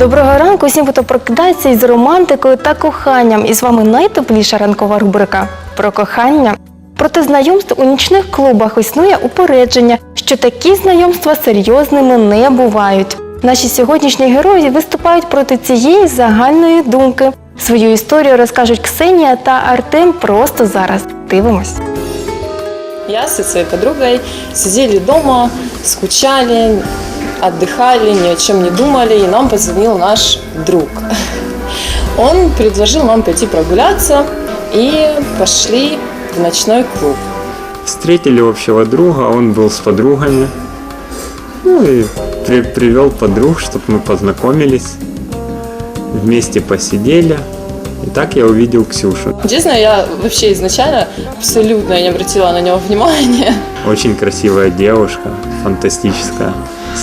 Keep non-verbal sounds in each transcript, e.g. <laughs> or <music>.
Доброго ранку усім, хто прокидається із романтикою та коханням. І з вами найтепліша ранкова рубрика про кохання. Проте знайомств у нічних клубах існує упередження, що такі знайомства серйозними не бувають. Наші сьогоднішні герої виступають проти цієї загальної думки. Свою історію розкажуть Ксенія та Артем просто зараз. Дивимось. Я со своей подругой сидели дома, скучали, отдыхали, ни о чем не думали, и нам позвонил наш друг. Он предложил нам пойти прогуляться, и пошли в ночной клуб. Встретили общего друга, он был с подругами. Ну и при- привел подруг, чтобы мы познакомились. Вместе посидели. И так я увидел Ксюшу. Честно, я вообще изначально абсолютно не обратила на него внимания. Очень красивая девушка, фантастическая.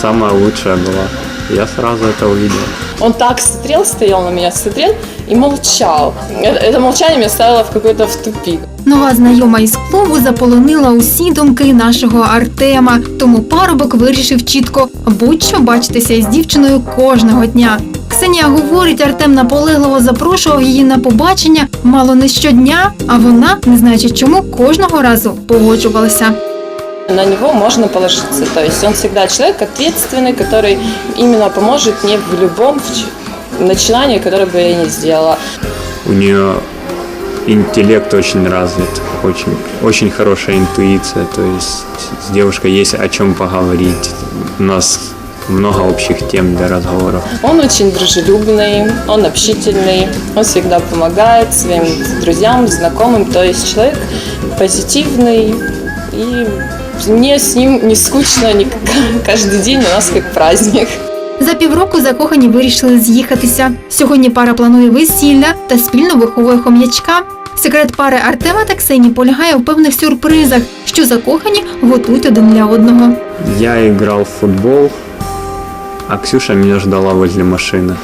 Самая лучшая была. Я сразу это увидел. Он так смотрел, стоял на меня, смотрел и молчал. Это, это молчание меня ставило в какой-то в тупик. Нова знайома із клубу заполонила усі думки нашого Артема. Тому парубок вирішив чітко будь-що бачитися із дівчиною кожного дня. Ксенія говорить, Артем наполегливо запрошував її на побачення мало не щодня, а вона, не знаючи чому, кожного разу погоджувалася. На него можно положиться. То есть он всегда человек ответственный, который именно поможет мне в любом начинании, которое бы я не сделала. У нее интеллект очень развит, очень, очень хорошая интуиция. То есть с девушкой есть о чем поговорить. У нас много общих тем для разговоров. Он очень дружелюбный, он общительный, он всегда помогает своим друзьям, знакомым. То есть человек позитивный и мне с ним не скучно, не <laughs> каждый день у нас как праздник. За півроку закохані вирішили з'їхатися. Сьогодні пара планує весілля та спільно виховує хом'ячка. Секрет пари Артема та Ксенії полягає в певних сюрпризах, що закохані готують один для одного. Я играл в футбол, а Ксюша меня ждала возле машины.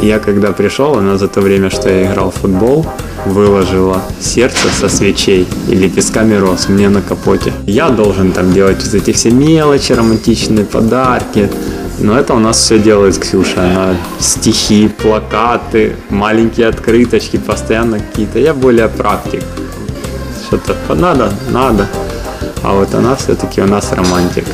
Я когда пришел, она за то время, что я играл в футбол, выложила сердце со свечей и лепестками роз мне на капоте. Я должен там делать вот эти все мелочи, романтичные подарки. Но это у нас все делает Ксюша. Она стихи, плакаты, маленькие открыточки, постоянно какие-то. Я более практик. Что-то надо, надо. А вот она все-таки у нас романтик.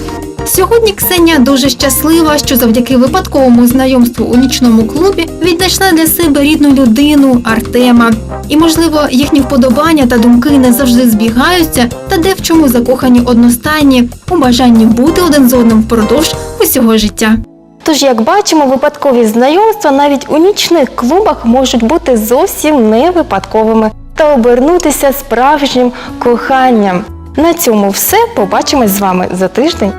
Сьогодні Ксенія дуже щаслива, що завдяки випадковому знайомству у нічному клубі віднайшла для себе рідну людину Артема. І, можливо, їхні вподобання та думки не завжди збігаються, та де в чому закохані одностайні у бажанні бути один з одним впродовж усього життя. Тож, як бачимо, випадкові знайомства навіть у нічних клубах можуть бути зовсім не випадковими та обернутися справжнім коханням. На цьому все. Побачимось з вами за тиждень.